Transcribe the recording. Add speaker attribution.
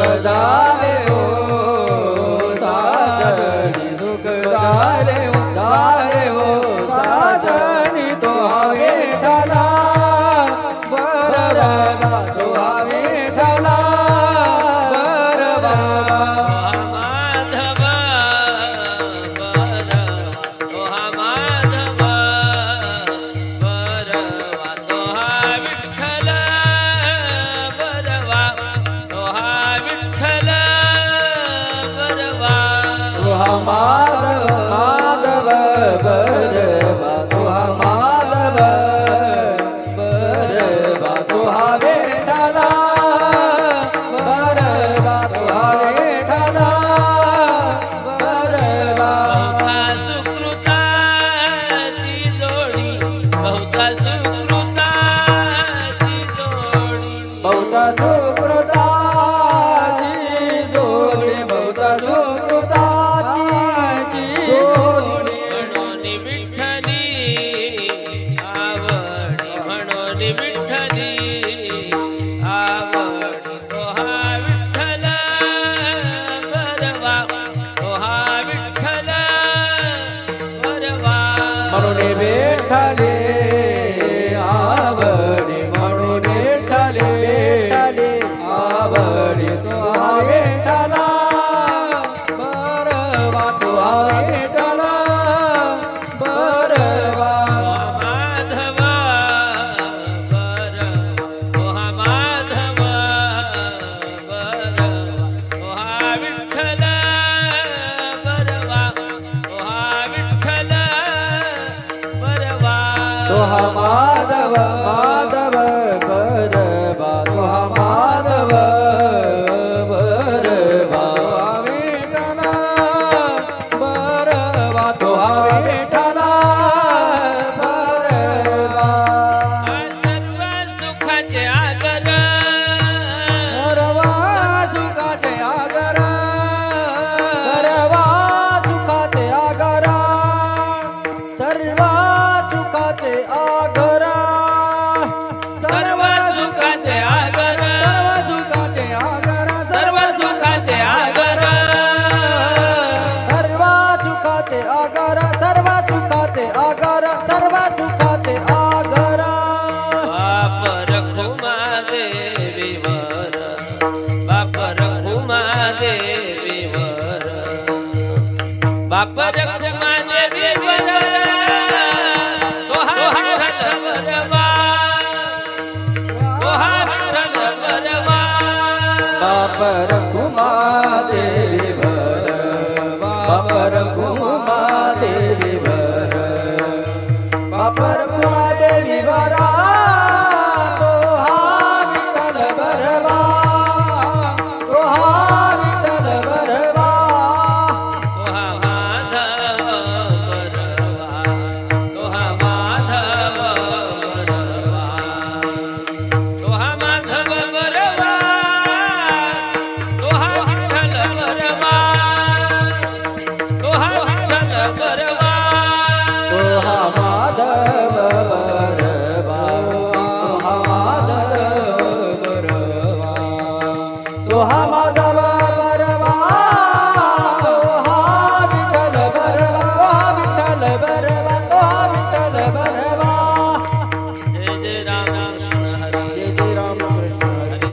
Speaker 1: कदा
Speaker 2: माधव माधव
Speaker 1: माधव ಅವರ ಗೋ